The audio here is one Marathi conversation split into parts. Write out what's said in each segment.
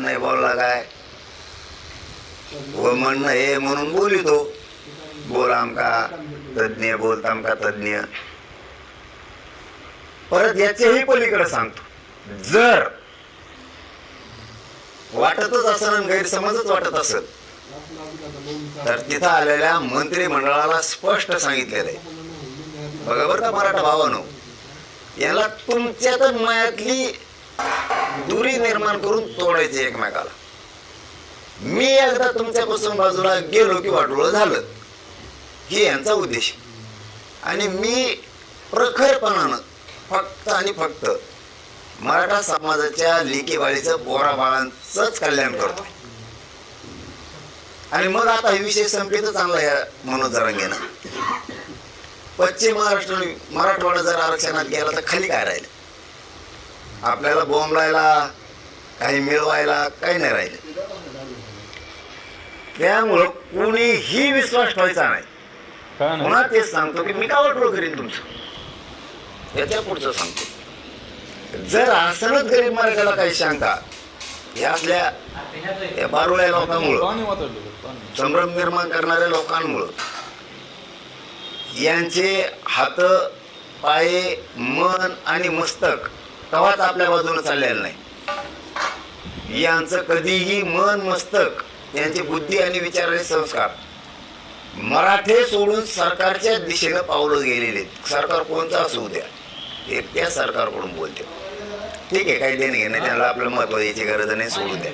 नाही बोलला काय? व म्हणणं हे म्हणून बोलितो. बोल आमका तज्ञ बोलत आमका तज्ञ परत याच्याही पलीकडे सांगतो. जर वाटतच असं गैरसमजच वाटत असत तर तिथं आलेल्या मंत्रिमंडळाला स्पष्ट सांगितलेलं आहे. बघा बरं का मराठा भावानो याला तुमच्या तर मयातली दुरी निर्माण करून तोडायची एकमेकाला. मी एकदा तुमच्यापासून बाजूला गेलो की वाटोळं झालं हे यांचा उद्देश. आणि मी प्रखरपणानं फक्त आणि फक्त मराठा समाजाच्या लेकीबाळीचं बोराबाळांचंच कल्याण करतो आणि मग आता हे विषय संपेतच चांगला या मनोज जरांगेनं पश्चिम महाराष्ट्र मराठवाडा जर आरक्षणात गेला तर खाली काय राहिलं? आपल्याला बोंबलायला काही मिळवायला काही नाही राहिलं. त्यामुळं कोणीही विश्वास ठेवायचा नाही. पुन्हा तेच सांगतो की मी का वाटोळ करीन तुमचं? याच्या पुढचं सांगतो. जर असणच गरीब मराठ्याला काही शंका या असल्या या बारुळ्या लोकांमुळं संभ्रम निर्माण करणाऱ्या लोकांमुळं यांचे हात पाये मन आणि मस्तक तवाच आपल्या बाजूने चाललेला नाही. यांचं कधीही मन मस्तक यांची बुद्धी आणि विचाराचे संस्कार. मराठे सोडून सरकारच्या दिशेनं पावलं गेलेले आहेत. सरकार कोणतं असू द्या. ते त्या सरकारकडून बोलते. ठीक आहे काही देणं घेणं त्यांना आपलं महत्त्व द्यायची गरज नाही सोडू द्या.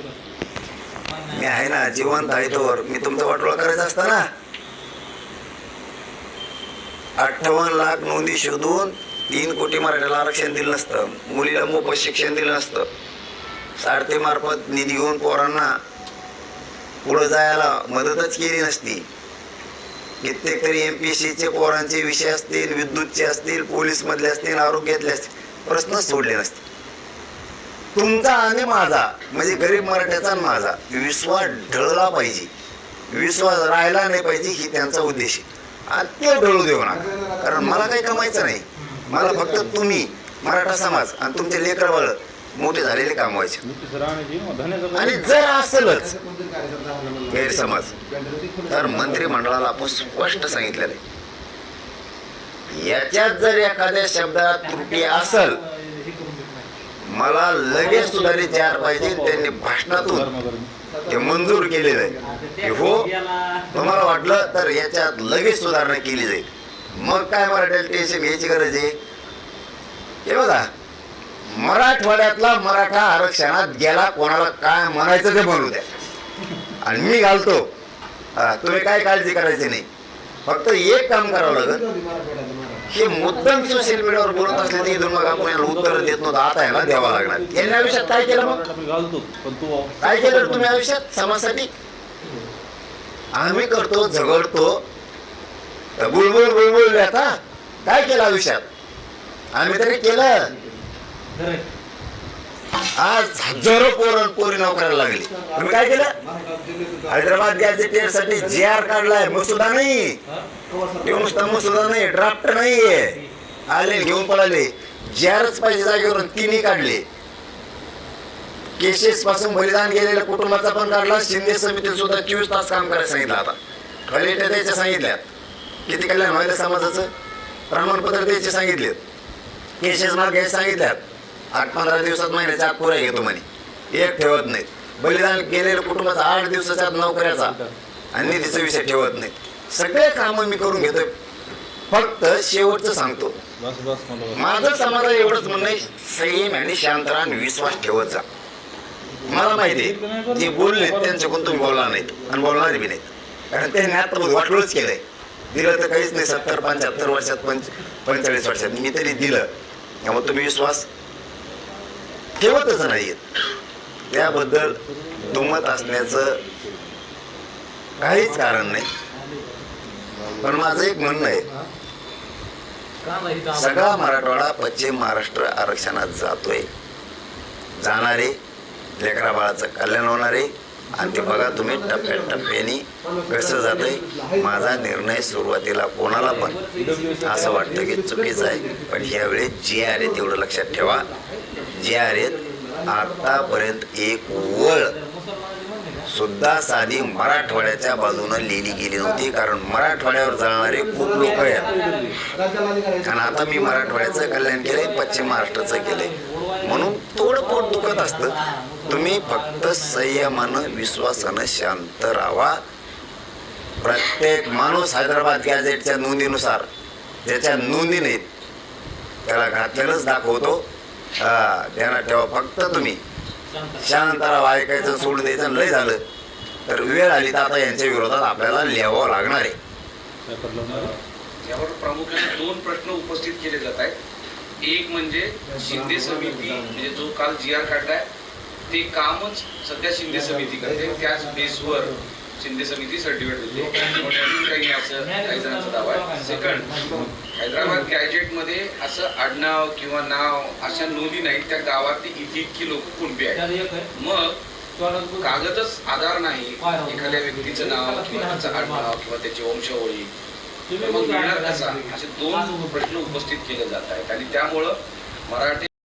मी आहे ना जिवंत आहे तोवर. मी तुमचं वाटोळा करायचं असतं ना. अठ्ठावन्न लाख नोंदी शोधून तीन कोटी मराठ्याला आरक्षण दिलं नसतं. मुलीला मोफत शिक्षण दिलं नसतं. सारथीमार्फत निधी घेऊन पोरांना पुढं जायला मदतच केली नसती. कित्येक तरी एम पी सीचे पोरांचे विषय असतील विद्युतचे असतील पोलीसमधले असतील आरोग्यातले असतील प्रश्नच सोडले नसते. तुमचा आणि माझा म्हणजे गरीब मराठ्याचा आणि माझा विश्वास ढळला पाहिजे. विश्वास राहिला नाही पाहिजे ही त्यांचा उद्देश आहे. आणि ते ढळू देऊ नका कारण मला काही कमायचं नाही. मला फक्त तुम्ही मराठा समाज आणि तुमचे लेकर मोठे झालेले काम व्हायचे आणि जर असलच गैरसमज तर मंत्रिमंडळाला आपण स्पष्ट सांगितलेलं आहे. याच्यात जर एखाद्या शब्दात त्रुटी असल मला लगेच सुधारित जाहीर पाहिजे त्यांनी भाषणातून ते मंजूर केलेलं आहे. हो तुम्हाला वाटलं तर याच्यात लगेच सुधारणा केली जाईल. मग काय मराठ्याला टेन्शन घ्यायची गरज आहे? हे बघा मराठवाड्यातला मराठा आरक्षणात गेला कोणाला काय म्हणायचं ते म्हणू द्या. आणि मी घालतो. तुम्ही काय काळजी करायची नाही. फक्त एक काम करावं लागेल. हे मुद्दाम सोशल मीडियावर बोलत असले तर इथून मग आपण याला उत्तर देत नव्हतं. आता याला द्यावा लागणार. यांनी आयुष्यात काय केलं मग? काय केलं तुम्ही आयुष्यात? समाजासाठी? आम्ही करतो झगडतो. बुलबुल बुलबुल आता. काय केलं आयुष्यात? आम्ही तरी केलं. आज हजारो पोरं पोरी नोकऱ्याला लागली. तुम्ही काय केलं? हैदराबाद गॅझेटेडसाठी जे आर काढलाय. मसुदा नाही. हे नुसता मसुदा नाही. ड्राफ्ट नाहीये. आले घेऊन पळाले. जे आरच पाहिजे जागेवरून तिन्ही काढले. केसेस पासून बलिदान गेलेल्या कुटुंबाचा पण काढला. शिंदे समितीत सुद्धा चोवीस तास काम करायला सांगितलं आता. कलेक्टर द्यायचे सांगितल्यात किती कल्याण व्हायला समाजाचं प्रमाणपत्र द्यायचे सांगितलेत केसेस माग घ्यायचे सांगितल्यात आठ पंधरा दिवसात महिन्याच्या आत पुऱ्या घेतो म्हणे. एक ठेवत नाहीत. बलिदान गेलेल्या कुटुंबाचा आठ दिवसाच्या आत नोकऱ्याचा आणि निधीचा विषय ठेवत नाहीत. सगळे कामं मी करून घेतोय. फक्त शेवटचं सांगतो. माझं समाजाला एवढंच म्हणणं संयम आणि शांत विश्वास ठेवत जा. मला माहिती आहे जे बोलले त्यांच्याकडून तुम्ही बोलणार नाहीत आणि बोलणार बी नाहीत. कारण त्यांनी आता वाटलोच केलंय. दिलं तर काहीच नाही सत्तर पंच्याहत्तर वर्षात पंच पंचेचाळीस वर्षात. मी तरी दिलं. त्यामुळे तुम्ही विश्वास ठेवतच नाहीत त्याबद्दल दुमत असण्याचं काहीच कारण नाही. पण माझं एक म्हणणं आहे. सगळा मराठवाडा पश्चिम महाराष्ट्र आरक्षणात जातोय. जाणारे लेकराबाळाचं कल्याण होणारे. आणि ते बघा तुम्ही टप्प्या टप्प्याने कसं जातं माझा निर्णय सुरुवातीला कोणाला पण असं वाटतं की चुकीचं आहे. पण ह्यावेळेस जे आर आहेत तेवढं लक्षात ठेवा. जे आर आहेत आतापर्यंत एक वळ सुद्धा साधी मराठवाड्याच्या बाजूनं लिहिली गेली नव्हती. कारण मराठवाड्यावर जाणारे खूप लोक आहेत. आणि आता मी मराठवाड्याचं कल्याण केलंय पश्चिम महाराष्ट्राचं केलंय. म्हणून थोडं पोट दुखत असतं. तुम्ही फक्त संयमानं विश्वासानं शांत राहा. प्रत्येक माणूस हैदराबाद गॅझेटच्या नोंदीनुसार ज्याच्या नोंदी नाहीत त्याला घातलेलंच दाखवतो हा ध्यानात ठेवा. फक्त तुम्ही शांत राहा ऐकायचं सोडून द्यायचं लय झालं. तर वेळ आली तर आता यांच्या विरोधात आपल्याला लिहावं लागणार आहे. यावर प्रामुख्याने दोन प्रश्न उपस्थित केले जात आहेत. एक म्हणजे शिंदे समिती म्हणजे जो काल जी आर काढलाय ते कामच सध्या शिंदे समिती करते त्याच बेसवर शिंदे समिती सर्टिफिकेट देते मोठ्याने काही असं काही जणांचा दावा आहे. सेकंड हैदराबाद गॅजेटमध्ये असं आडनाव किंवा नाव अशा नोंदी नाहीत. त्या गावातली इतकी इतकी लोक कुणबी आहेत? मग कागदच आधार नाही. एखाद्या व्यक्तीचं नाव किंवा त्याचं आडनाव किंवा त्याची वंशावळी. मग मिळणार कसा? असे दोन प्रश्न उपस्थित केले जात आहेत. आणि त्यामुळं मराठी